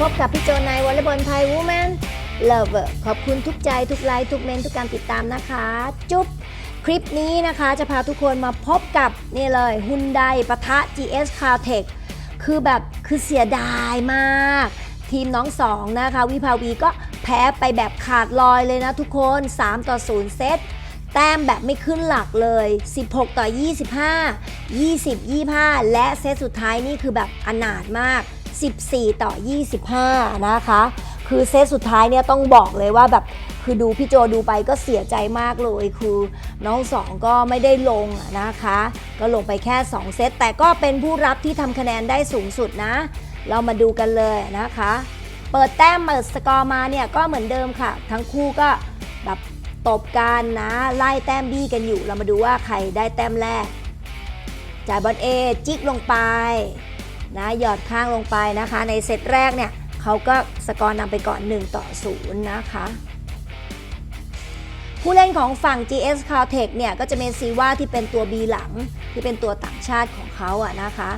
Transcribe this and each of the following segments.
พบกับพี่โจในวอลเลย์บอลไทยวูแมนเลิฟเวอร์ขอบคุณทุกใจทุกไลค์ทุกเมนทุกการติดตามนะคะ จุ๊บคลิปนี้นะคะจะพาทุกคนมาพบกับนี่เลยฮุนไดปะทะ GS c a r t e c h คือแบบคือเสียดายมาก ทีมน้องสองนะคะ วิภาวีก็แพ้ไปแบบขาดลอยเลยนะทุกคน 3 ต่อ 0 เซตแต้มแบบไม่ขึ้นหลักเลย 16 ต่อ 25 20 25 และเซตสุดท้ายนี่คือแบบอนาถมาก 14 ต่อ 25 นะคะ คือเซตสุดท้ายเนี่ยต้องบอกเลยว่าแบบคือดูพี่โจดูไปก็เสียใจมากเลย คือน้องสองก็ไม่ได้ลงนะคะ ก็ลงไปแค่ 2 เซต แต่ก็เป็นผู้รับที่ทำคะแนนได้สูงสุดนะ เรามาดูกันเลยนะคะ เปิดแต้มเปิดสกอร์มาเนี่ยก็เหมือนเดิมค่ะ ทั้งคู่ก็แบบตบกันนะ ไล่แต้มบี้กันอยู่ เรามาดูว่าใครได้แต้มแรก จ่ายบอลเอจิกลงไป นะหยอดข้างลงไปนะคะ ในเซตแรกเนี่ยเขาก็สกอร์นำไปก่อน 1 ต่อ 0 นะคะ ผู้เล่นของฝั่ง GS Caltech เนี่ยก็จะเป็นซีว่าที่เป็นตัว B หลังที่เป็นตัวต่างชาติของเขาอะนะคะ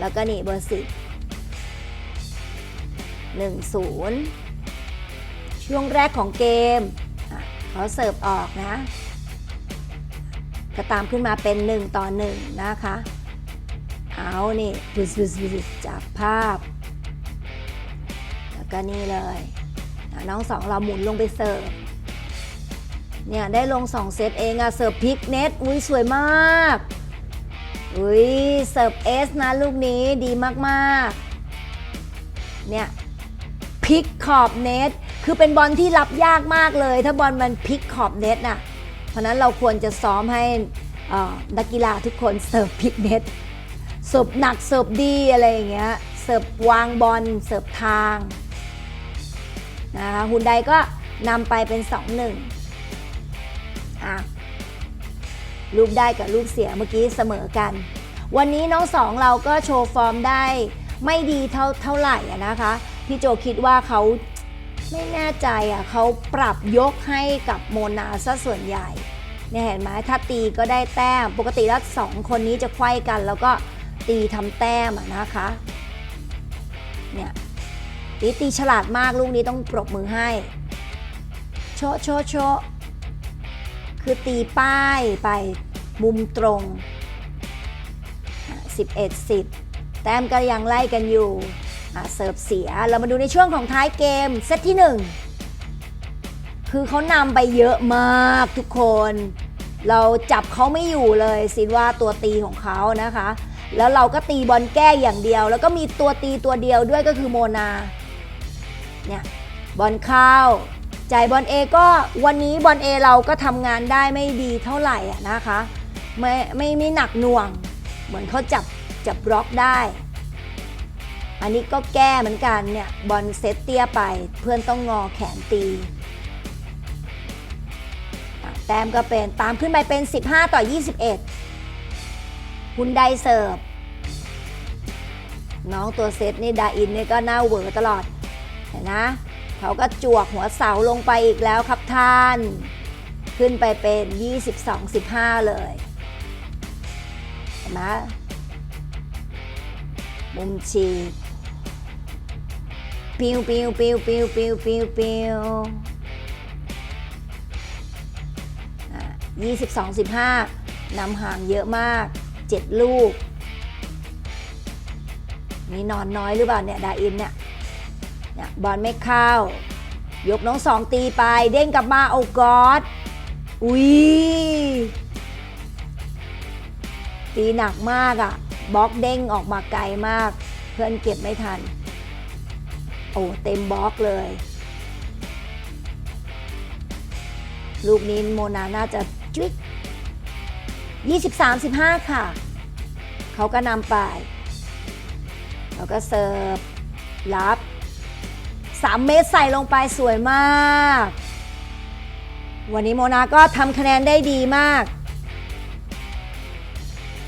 แล้วก็นี่เบอร์สิบหนึ่งศูนย์ช่วงแรกของเกมเขาเสิร์ฟออกนะ ก็ตามขึ้นมาเป็น 1 ต่อ 1 นะคะ เอานี่บุสบุสบุสจับภาพ แล้วก็นี่เลยน้องสองเราหมุนลงไปเสิร์ฟเนี่ยได้ลง2เซตเองอะเสิร์ฟพิกเน็ตอุ้ยสวยมากอุ้ยเสิร์ฟเอสนะลูกนี้ดีมากๆเนี่ยพลิกขอบเน็ตคือเป็นบอลที่รับยากมากเลย ถ้าบอลมันพลิกขอบเน็ตน่ะเพราะนั้นเราควรจะซ้อมให้นักกีฬาทุกคนเสิร์ฟพลิกเน็ต เสิร์ฟหนักเสิร์ฟดีอะไรอย่างเงี้ยเสิร์ฟวางบอลเสิร์ฟทางนะคะฮุนไดก็นำไปเป็น 2-1อะลูกได้กับลูกเสียเมื่อกี้เสมอกัน วันนี้น้องสองเราก็โชว์ฟอร์มได้ไม่ดีเท่าเท่าไหร่นะคะ พี่โจคิดว่าเขาไม่แน่ใจอะเขาปรับยกให้กับโมนาซะส่วนใหญ่เนี่ยเห็นไหมถ้าตีก็ได้แต้ม ปกติแล้วสองคนนี้จะไขว้กันแล้วก็ ตีทำแต้มนะคะ เนี่ยตีตีฉลาดมากลูกนี้ต้องปรบมือให้ โชะโชะโชะคือตีป้ายไปมุมตรง 11 10 แต้มก็ยังไล่กันอยู่เสิร์ฟเสีย เรามาดูในช่วงของท้ายเกม เซตที่ 1 คือเขานำไปเยอะมากทุกคน เราจับเขาไม่อยู่เลยสินว่าตัวตีของเขานะคะ แล้วเราก็ตีบอลแก้อย่างเดียว แล้วก็มีตัวตีตัวเดียวด้วยก็คือโมนาเนี่ยบอลเข้าจ่ายบอลเอก็วันนี้บอลเอเราก็ทำงานได้ไม่ดีเท่าไหร่อะนะคะไม่ไม่ไม่หนักหน่วง เหมือนเขาจับจับบล็อกได้ อันนี้ก็แก้เหมือนกันเนี่ยบอลเซตเตี้ยไปเพื่อนต้องงอแขนตีแต้มก็เป็นตามขึ้นไปเป็น 15 ต่อ 21คุณไดเสิร์ฟ น้องตัวเซตนี่ดาอินเนี่ยก็หน้าเหวอตลอด เห็นนะ เขาก็จวกหัวเสาลงไปอีกแล้วครับท่าน ขึ้นไปเป็น 22-15 เลย เห็นไหมมุมฉีกปิวปิวปิวปิวปิวปิวปิวยี่สิบสองสิบห้านำห่างเยอะมาก7ลูก นี่นอนน้อยหรือเปล่าเนี่ยดาอินเนี่ยเนี่ยบอลไม่เข้ายกน้องสองตีไปเด้งกลับมาโอ้กอดอุ้ยตีหนักมากอะ่ะบล็อกเด้งออกมาไกลมาก เพื่อนเก็บไม่ทัน โอ้เต็มบล็อกเลย ลูกนี้โมนาน่าจะจุ๊ก23 15 ค่ะ เขาก็นำไป แล้วก็เสิร์ฟรับ3 เมตรใส่ลงไปสวยมาก วันนี้โมนาก็ทำคะแนนได้ดีมาก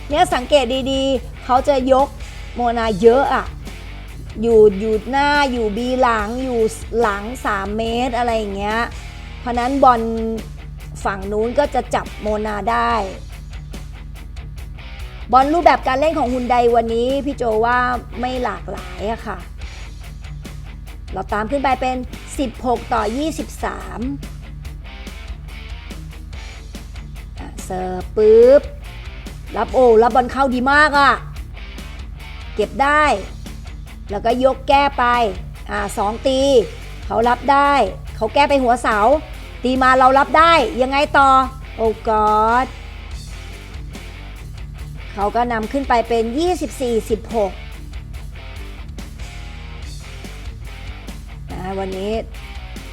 เนี่ยสังเกตดีๆ เขาจะยกโมนาเยอะอะอยู่อยู่หน้าอยู่บีหลังอยู่หลัง 3 เมตรอะไรอย่างเงี้ย เพราะนั้นบอลฝั่งนู้นก็จะจับโมนาได้ บอลรูปแบบการเล่นของฮุนไดวันนี้พี่โจว่าไม่หลากหลายอะค่ะ เราตามขึ้นไปเป็น 16 ต่อ 23เสิร์ฟปุ๊บ รับโอ้รับบอลเข้าดีมากอะ่ะเก็บได้ แล้วก็ยกแก้ไป อ่าสองตี เขารับได้ เขาแก้ไปหัวเสา ตีมาเรารับได้ ยังไงต่อ โอ้กอด เขาก็นำขึ้นไปเป็น 24-16นะวันนี้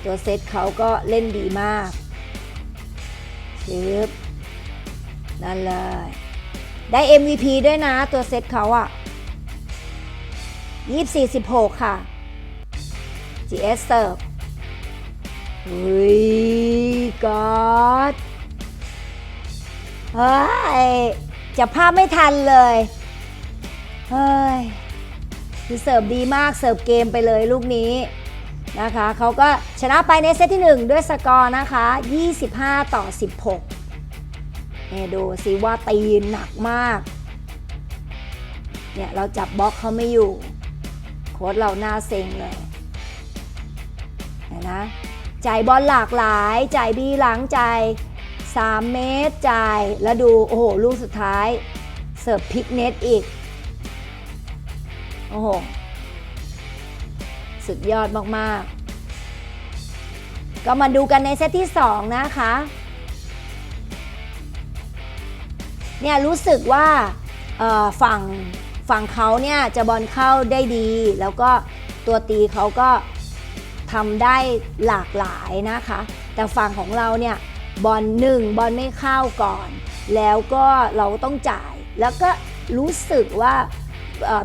ตัวเซตเขาก็เล่นดีมากชึบนั่นเลย ได้ MVP ด้วยนะตัวเซตเขาอะ24-16 ค่ะ GS เสิร์ฟเฮ้ยกอดเฮ้ย จะภาพไม่ทันเลย เฮ้ยคือเสิร์ฟดีมาก เสิร์ฟเกมไปเลยลูกนี้นะคะ เขาก็ชนะไปในเซตที่ 1 ด้วยสกอร์นะคะ 25 ต่อ 16เนี่ยดูสิว่าตีหนักมาก เนี่ยเราจับบล็อกเขาไม่อยู่ โค้ดเราหน้าเซ็งเลยนนะจ่ายบอลหลากหลาย จ่ายบีหลังจ่าย 3 เมตรจ่ายแล้วดู โอ้โห ลูกสุดท้าย เสิร์ฟพิกเน็ตอีก โอ้โห สุดยอดมาก ๆ ก็มาดูกันในเซตที่ 2 นะคะ เนี่ยรู้สึกว่าฝั่งฝั่งเขาเนี่ยจะบอลเข้าได้ดี แล้วก็ตัวตีเขาก็ทำได้หลากหลายนะคะ แต่ฝั่งของเราเนี่ย บอลหนึ่งบอลไม่เข้าก่อน แล้วก็เราต้องจ่าย แล้วก็รู้สึกว่า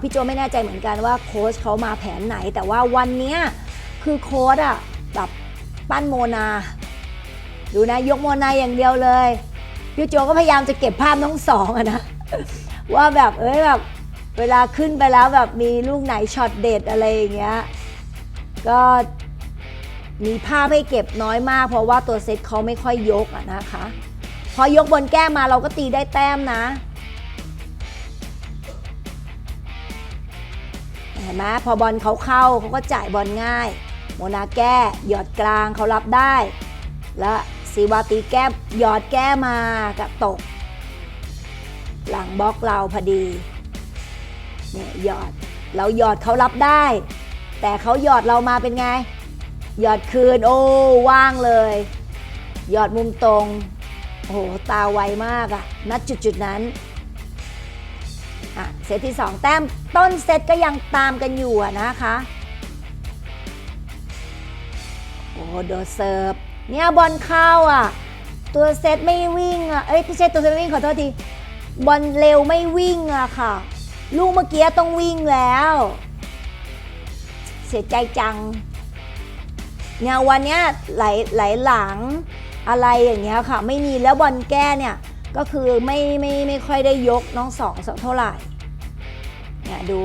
พี่โจไม่แน่ใจเหมือนกันว่าโค้ชเขามาแผนไหน แต่ว่าวันนี้คือโค้ชอะแบบปั้นโมนา ดูนะยกโมนาอย่างเดียวเลย พี่โจก็พยายามจะเก็บภาพน้องสองอะนะว่าแบบเอ้ยแบบเวลาขึ้นไปแล้วแบบมีลูกไหนช็อตเด็ดอะไรอย่างเงี้ยก็ มีภาพให้เก็บน้อยมาก เพราะว่าตัวเซตเขาไม่ค่อยยกอะนะคะ พอยกบนแก้มมาเราก็ตีได้แต้มนะเห็นไหมพอบอลเขาเข้าเขาก็จ่ายบอลง่าย โมนาแก้หยอดกลางเขารับได้ แล้วซีวาตีแก้หยอดแก้มากับตก หลังบล็อกเราพอดีเนี่ยหยอดเราหยอดเขารับได้ แต่เขาหยอดเรามาเป็นไง หยอดคืนโอ้ว่างเลย หยอดมุมตรงโอ้โหตาไวมากอะนัดจุดๆนั้นอะเซตที่ 2 แต้มต้นเซตก็ยังตามกันอยู่ะนะคะโอ้โดนเซิร์ฟเนี่ยบอลเข้าอะ ตัวเซตไม่วิ่งอะเอ้ยไม่ใช่ตัวเซตไม่วิ่งขอโทษทีบอลเร็วไม่วิ่งอะค่ะ ลูกเมื่อกี้ต้องวิ่งแล้ว เสียใจจัง เนี่ยวันเนี้ยไหลไหลหลังอะไรอย่างเงี้ยค่ะ ไม่มีแล้วบอลแก้เนี่ยก็คือไม่ไม่ไม่ค่อยได้ยกน้องสองสักเท่าไหร่เนี่ยดู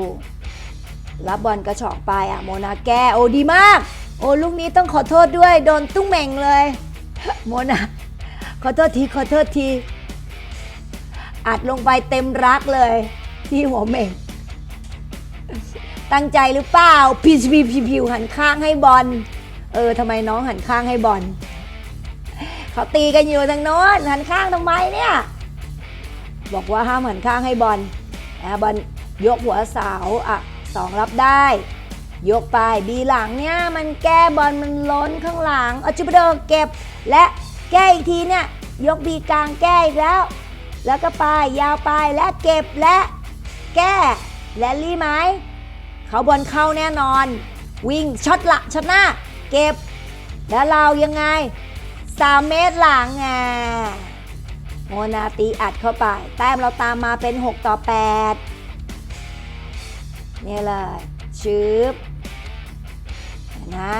รับบอลกระชอกไปอะโมนาแก้โอ้ดีมาก โอ้ลูกนี้ต้องขอโทษด้วย โดนตุ้งแม่งเลย โมนาขอโทษทีขอโทษทีอัดลงไปเต็มรักเลย ที่หัวเหม่ง ตั้งใจหรือเปล่าพิวพิวพิวพิวหันข้างให้บอล เออทำไมน้องหันข้างให้บอลเขาตีกันอยู่ทางโน้นหันข้างทำไมเนี่ย บอกว่าห้ามหันข้างให้บอลอะบอลยกหัวเสาอะสองรับได้ ยกไปบีหลังเนี่ยมันแก้บอลมันล้นข้างหลังอจุบเดอร์เก็บ และแก้อีกทีเนี่ยยกบีกลางแก้อีกแล้ว แล้วก็ไปยาวไปและเก็บและแก้และรีไหมเขาบอลเข้าแน่นอน วิ่งช็อตละช็อตหน้า เก็บ แล้วเรายังไง 3 เมตรหลังไงโมนาตีอัดเข้าไป แต้มเราตามมาเป็น 6 ต่อ 8 นี่เลยชืบนนะ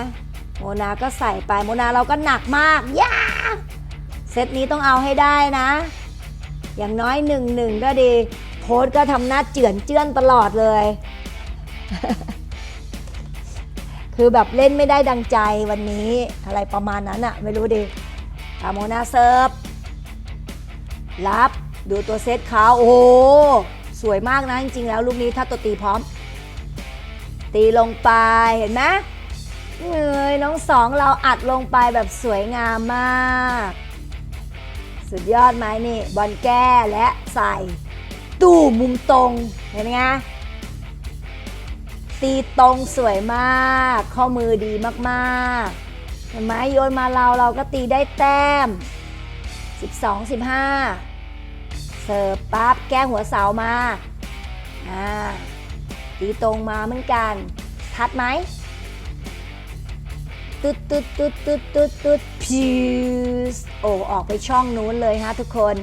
โมนาก็ใส่ไปโมนาเราก็หนักมากย่าเซตนี้ต้องเอาให้ได้นะ อย่างน้อยหนึ่งหนึ่งก็ดี โค้ดก็ทำหน้าเจือนเจื้อนตลอดเลย คือแบบเล่นไม่ได้ดังใจวันนี้อะไรประมาณนั้นอะไม่รู้ดิอาโมนาเซิร์ฟรับดูตัวเซตเขาโอ้โหสวยมากนะจริงๆแล้วลูกนี้ถ้าตัวตีพร้อม ตีลงไปเห็นไหมเอ้ยน้องสองเราอัดลงไปแบบสวยงามมาก สุดยอดไหมนี่บอลแก้และใส่ตู้มุมตรงเห็นไหมคะ ตีตรงสวยมาก ข้อมือดีมากๆ เห็นไหมโยนมาเราเราก็ตีได้แต้ม 12 15 เสิร์ฟปั๊บแก้หัวเสามา อ่า ตีตรงมาเหมือนกัน ทัดไหมตุดตุดตุดตุดตุดตุดพิวโอ้ออกไปช่องนู้นเลยฮะทุกคน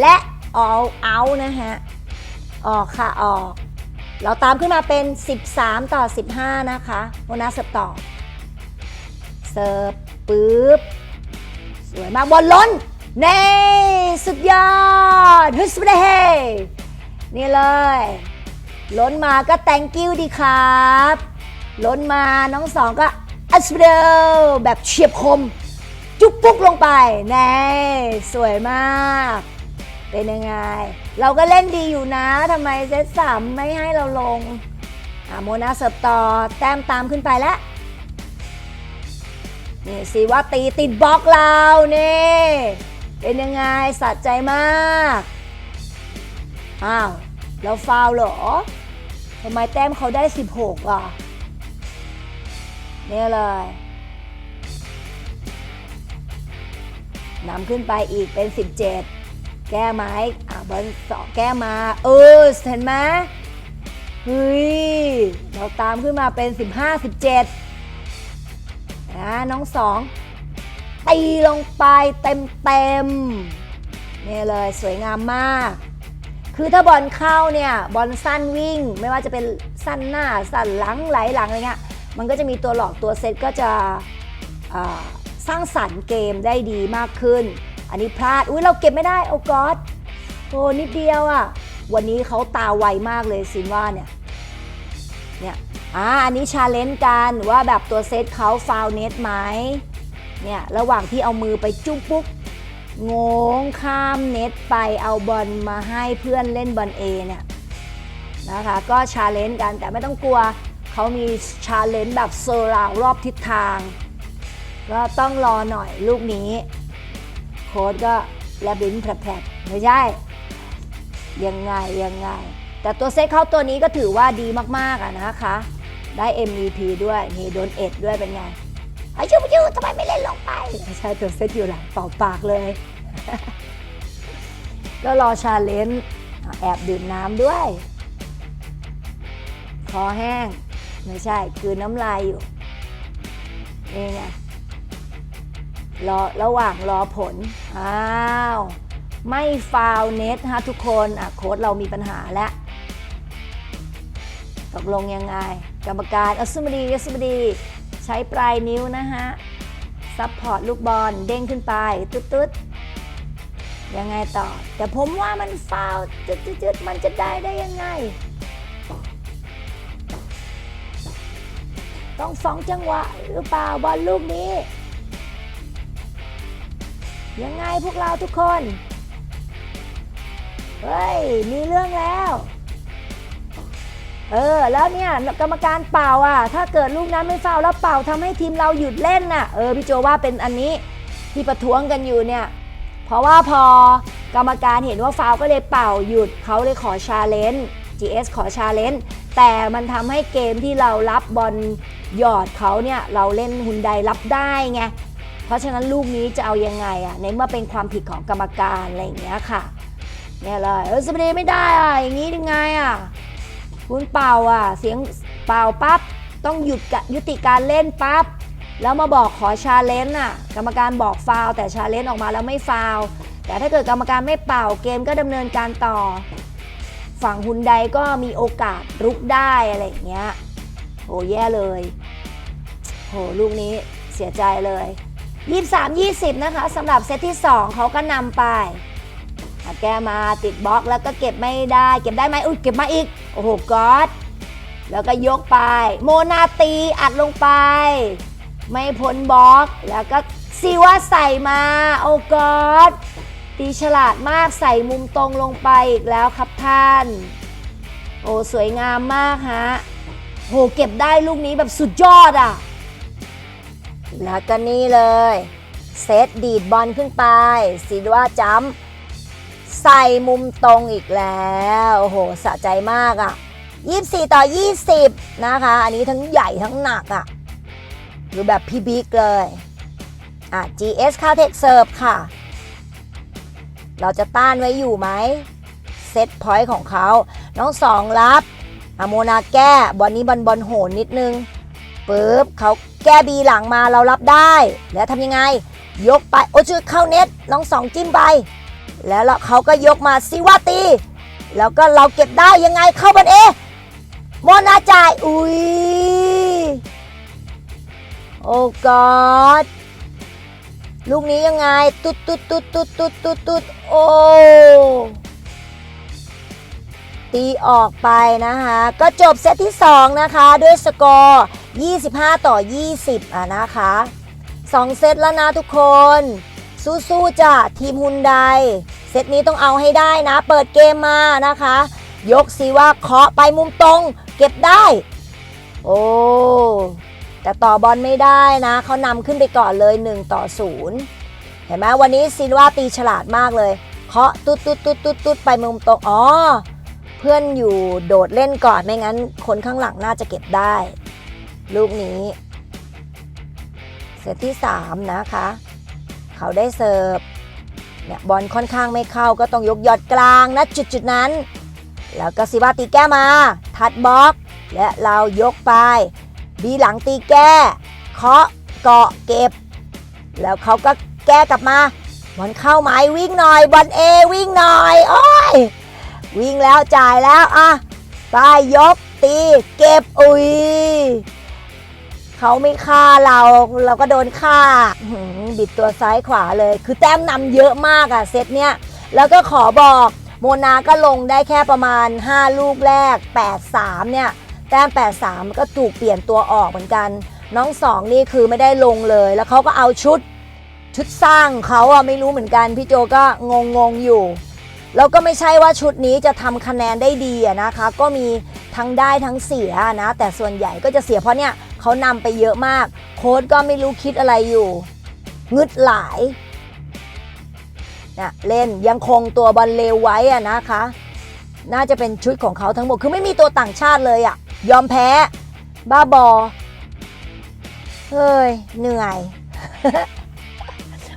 และ all out นะฮะ ออกค่ะออก เราตามขึ้นมาเป็น 13 ต่อ 15 นะคะโมนาเสิร์ฟต่อ เสิร์ฟปึ๊บ สวยมากบอลล้นเน่สุดยอดฮึสเปเฮนี่เลย ล้นมาก็ thank you ดีครับ ล้นมาน้องสองก็อัสเดลแบบเฉียบคม จุกปุ๊กลงไป แน่ สวยมาก เป็นยังไง เราก็เล่นดีอยู่นะทำไมเซตสามไม่ให้เราลงอะโมนาเสิร์ฟต่อแต้มตามขึ้นไปแล้วนี่สิว่าตีติดบล็อกเรานี่เป็นยังไงสะใจมากอ้าวแล้วฟาวเหรอทำไมแต้มเขาได้ 16 อะเนี่ยเลยนำขึ้นไปอีกเป็น 17 แก้ไม้อะบอลสองแก้มา เออ เห็นไหมเฮ้ย เราตามขึ้นมาเป็น 15 17นะน้องสองตีลงไปเต็มเต็มนี่เลยสวยงามมาก คือถ้าบอลเข้าเนี่ยบอลสั้นวิ่ง ไม่ว่าจะเป็นสั้นหน้าสั้นหลังไหลหลังอะไรเงี้ยมันก็จะมีตัวหลอกตัวเซตก็จะสร้างสรรค์เกมได้ดีมากขึ้น อันนี้พลาด อุ้ยเราเก็บไม่ได้ โอ้กอดโอ้นิดเดียวอะ่ะ วันนี้เขาตาไวมากเลยซินว่าเนี่ย เนี่ย อ่า อันนี้ชาเลนจ์กันว่าแบบตัวเซตเขาฟาวเน็ตไหมเนี่ย ระหว่างที่เอามือไปจุ๊บปุ๊บงงข้ามเน็ตไปเอาบอลมาให้เพื่อนเล่นบอลเอเนี่ยนะคะ ก็ชาเลนจ์กันแต่ไม่ต้องกลัวเขามีชาเลนจ์แบบเซอร์ราวรอบทิศทาง ก็ต้องรอหน่อยลูกนี้ ค้ดก็แลบลิ้นแผลบๆไม่ใช่ ยังไงยังไง แต่ตัวเซตเขาตัวนี้ก็ถือว่าดีมากๆอะนะคะ ได้ MVP ด้วยนี่โดนเอ็ดด้วยเป็นไงไอ้ชูชูทำไมไม่เล่นลงไปไม่ใช่ตัวเซตอยู่หลังเป่าปากเลยก็รอชาเลนจ์แอบดื่มน้ำด้วย คอแห้ง ไม่ใช่ คือน้ำลายอยู่นี่ไง รอระหว่างรอผล อ้าว ไม่ฟาวเน็ตฮะทุกคนอะโค้ดเรามีปัญหาแล้ว ตกลงยังไง กรรมการอัสมดีอัสมดี ใช้ปลายนิ้วนะฮะ ซับพอร์ตลูกบอลเด้งขึ้นไป ตุ๊ดๆยังไงต่อ แต่ผมว่ามันฟาวจุดๆๆมันจะได้ได้ยังไง ต้องสองจังหวะหรือเปล่าบอลลูกนี้ ยังไงพวกเราทุกคน เฮ้ย มีเรื่องแล้ว เออ แล้วเนี่ยกรรมการเป่าอะ ถ้าเกิดลูกนั้นไม่ฟาวแล้วเป่าทำให้ทีมเราหยุดเล่นน่ะ เออพี่โจว่าเป็นอันนี้ที่ประท้วงกันอยู่เนี่ย เพราะว่าพอกรรมการเห็นว่าฟาวก็เลยเป่าหยุดเขาเลยขอชาเลนจ์ GS ขอชาเลนจ์แต่มันทำให้เกมที่เรารับบอลหยอดเขาเนี่ย เราเล่นฮุนไดรับได้ไง เพราะฉะนั้นลูกนี้จะเอายังไงอะในเมื่อเป็นความผิดของกรรมการอะไรอย่างเงี้ยค่ะเนี่ยเลยเออสเปรย์ไม่ได้อะอย่างนี้ยังไงอะคุณเป่าอะเสียงเป่าปั๊บต้องหยุดกะยุติการเล่นปั๊บแล้วมาบอกขอชาเลนจ์อะกรรมการบอกฟาวแต่ชาเลนจ์ออกมาแล้วไม่ฟาวแต่ถ้าเกิดกรรมการไม่เป่าเกมก็ดำเนินการต่อ ฝั่งฮุนไดก็มีโอกาสรุกได้อะไรอย่างเงี้ยโหแย่เลยโหลูกนี้เสียใจเลย 23 20 นะคะสำหรับเซตที่ 2 เขาก็นำไปอะแก้มาติดบล็อกแล้วก็เก็บไม่ได้ เก็บได้ไหมอุ้ยเก็บมาอีก โอ้โหกอดแล้วก็ยกไป โมนาตีอัดลงไป ไม่พ้นบล็อก แล้วก็ซีว่าใส่มา โอ้กอดตีฉลาดมากใส่มุมตรงลงไปอีกแล้วครับท่าน โอ้สวยงามมากฮะโหเก็บได้ลูกนี้แบบสุดยอดอะ แล้วก็นี่เลย เซตดีดบอลขึ้นไปซีดว่าจัมป์ใส่มุมตรงอีกแล้ว โอ้โห สะใจมากอะ่ะ 24 ต่อ 20 นะคะ อันนี้ทั้งใหญ่ทั้งหนักอะ่ะ หรือแบบพี่บิ๊กเลย อะ GS c a l t e c h เสิร์ฟค่ะ เราจะต้านไว้อยู่ไหม เซตพอยต์ของเขา น้องสองรับ อโมนาแก้ บอลนี้บอลบอลโหนนิดนึง ปึ๊บเขาแก้บีหลังมาเรารับได้ แล้วทำยังไง ยกไปโอ้ชื่อเข้าเน็ตน้องสองจิ้มไป แล้วเราเขาก็ยกมาซิวาตี แล้วก็เราเก็บได้ยังไงเข้าบันเอโมนาจ่ายอุ้ยโอ้กอดลูกนี้ยังไง ตุ๊ดตุ๊ดตุ๊ดตุ๊ดตุ๊ดตุ๊ดตุ๊ดโอ้ตีออกไปนะคะ ก็จบเซตที่ 2 นะคะ ด้วยสกอร์ 25 ต่อ 20 อะนะคะ 2 เซตแล้วนะทุกคน สู้ๆจ้ะทีมฮุนไดเซตนี้ต้องเอาให้ได้นะ เปิดเกมมานะคะ ยกซีว่าเคาะไปมุมตรง เก็บได้ โอ้แต่ต่อบอลไม่ได้นะ เขานำขึ้นไปก่อนเลย 1 ต่อ 0 เห็นไหมวันนี้ซินว่าตีฉลาดมากเลย เคาะตุ๊ดตุ๊ดตุ๊ดตุ๊ดตุ๊ดไปมุมตรง อ๋อ เพื่อนอยู่โดดเล่นก่อนไม่งั้นคนข้างหลังน่าจะเก็บได้ ลูกนี้ เซตที่ 3 นะคะ เขาได้เสิร์ฟเนี่ยบอลค่อนข้างไม่เข้าก็ต้องยกยอดกลางนะจุดจุดนั้น แล้วก็ซิวาตีแก้มา ทัดบล็อก และเรายกไป บีหลังตีแก้ เคาะเกาะเก็บ แล้วเขาก็แก้กลับมาบอลเข้าไหมวิ่งหน่อยบอลเอวิ่งหน่อยโอ้ยวิ่งแล้วจ่ายแล้วอะไปยกตีเก็บอุ้ย เขาไม่ฆ่าเราเราก็โดนฆ่าบิดตัวซ้ายขวาเลย คือแต้มนำเยอะมากอะเซตเนี้ยแล้วก็ขอบอกโมนาก็ลงได้แค่ประมาณ 5 ลูกแรก 8-3 เนี่ย แต้ม 8-3 ก็ถูกเปลี่ยนตัวออกเหมือนกัน น้องสองนี่คือไม่ได้ลงเลย แล้วเขาก็เอาชุดชุดสร้างเขาอะไม่รู้เหมือนกัน พี่โจก็งงงๆอยู่ แล้วก็ไม่ใช่ว่าชุดนี้จะทำคะแนนได้ดีอะนะคะ ก็มีทั้งได้ทั้งเสียนะ แต่ส่วนใหญ่ก็จะเสียเพราะเนี่ย เขานำไปเยอะมาก โค้ดก็ไม่รู้คิดอะไรอยู่ งึดหลายนะเล่นยังคงตัวบอลเลวไว้อะนะคะ น่าจะเป็นชุดของเขาทั้งหมด คือไม่มีตัวต่างชาติเลยอะยอมแพ้ บ้าบอ เฮ้ย เหนื่อย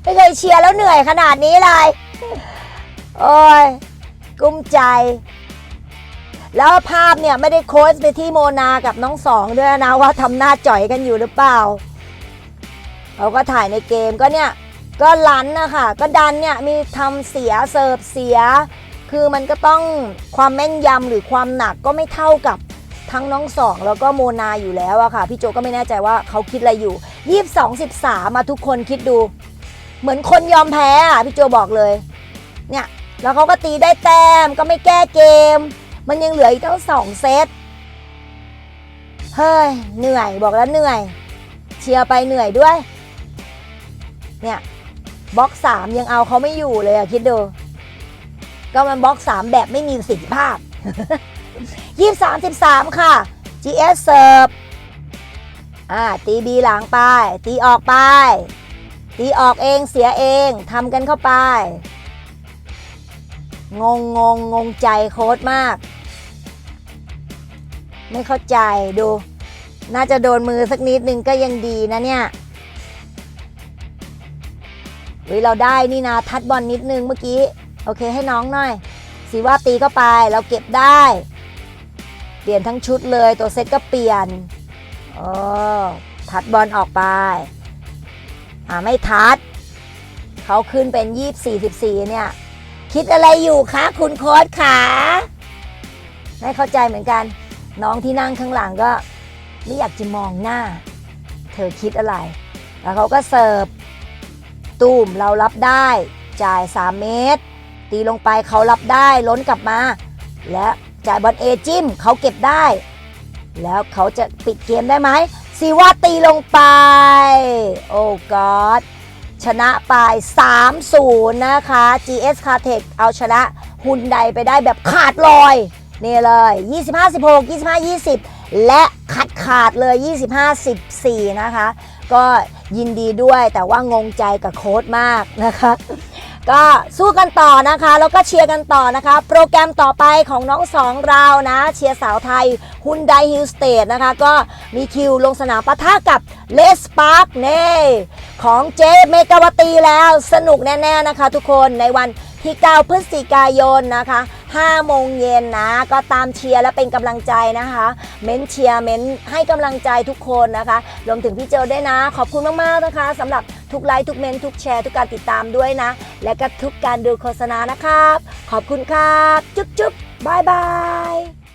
ไม่เคยเชียร์แล้วเหนื่อยขนาดนี้เลย โอ้ย กุ้มใจ แล้วภาพเนี่ยไม่ได้โค้ชไปที่โมนากับน้องสองด้วยนะว่าทำหน้าจ่อยกันอยู่หรือเปล่าเขาก็ถ่ายในเกมก็เนี่ยก็ลันนะคะก็ดันเนี่ยมีทำเสียเสิร์ฟเสีย คือมันก็ต้องความแม่นยำหรือความหนักก็ไม่เท่ากับทั้งน้องสองแล้วก็โมนาอยู่แล้วอะค่ะ พี่โจก็ไม่แน่ใจว่าเขาคิดอะไรอยู่22 13มาทุกคนคิดดู เหมือนคนยอมแพ้อะพี่โจบอกเลย เนี่ย แล้วเขาก็ตีได้แต้มก็ไม่แก้เกม มันยังเหลืออีกตั้งสองเซต เฮ้ย เหนื่อยบอกแล้วเหนื่อย เชียร์ไปเหนื่อยด้วย เนี่ยบล็อกสามยังเอาเขาไม่อยู่เลยอะคิดดู ก็มันบล็อกสามแบบไม่มีประสิทธิภาพยี่สามสิบสามค่ะ GS เสิร์ฟอ่าตีบีหลังไป ตีออกไป ตีออกเองเสียเองทำกันเข้าไป งงงงงงใจโค้ดมาก ไม่เข้าใจดู น่าจะโดนมือสักนิดนึงก็ยังดีนะเนี่ยเฮ้ยเราได้นี่นะทัดบอลนิดนึงเมื่อกี้ โอเคให้น้องหน่อยสีว่าตีเข้าไปเราเก็บได้ เปลี่ยนทั้งชุดเลยตัวเซตก็เปลี่ยนโอ้ทัดบอลออกไปอ่าไม่ทัด เขาขึ้นเป็น24 14เนี่ย คิดอะไรอยู่คะคุณโค้ดขาไม่เข้าใจเหมือนกัน น้องที่นั่งข้างหลังก็ไม่อยากจะมองหน้า เธอคิดอะไร แล้วเขาก็เสิร์ฟตูมเรารับได้จ่าย 3 เมตร ตีลงไปเขารับได้ล้นกลับมา และจ่ายบอลเอจิ้มเขาเก็บได้ แล้วเขาจะปิดเกมได้ไหมซีว่าตีลงไป โอ้กอดชนะไป 3-0 นะคะ GS c a r t e c เอาชนะฮุนไดไปได้แบบขาดลอย นี่เลย 25-16 25-20 และขาดขาดเลย 25-14 นะคะ ก็ยินดีด้วยแต่ว่างงใจกับโค้ดมากนะคะ ก็สู้กันต่อนะคะ แล้วก็เชียร์กันต่อนะคะ โปรแกรมต่อไปของน้องสองเรานะ เชียร์สาวไทยฮุนไดฮิลสเตทนะคะ ก็มีคิวลงสนามปะทะกับเลสปาร์คเน่ของเจเมกาวตีแล้วสนุกแน่ ๆ นะคะทุกคนในวันที่ 9 พฤศจิกายนนะคะ 5โมงเย็นนะ ก็ตามเชียร์และเป็นกำลังใจนะคะ เม้นเชียร์เม้นให้กำลังใจทุกคนนะคะ รวมถึงพี่โจด้วยนะ ขอบคุณมากๆนะคะสำหรับทุกไลค์ทุกเม้นทุกแชร์ทุกการติดตามด้วยนะ และก็ทุกการดูโฆษณานะครับ ขอบคุณครับ จุ๊บจุ๊บบายบาย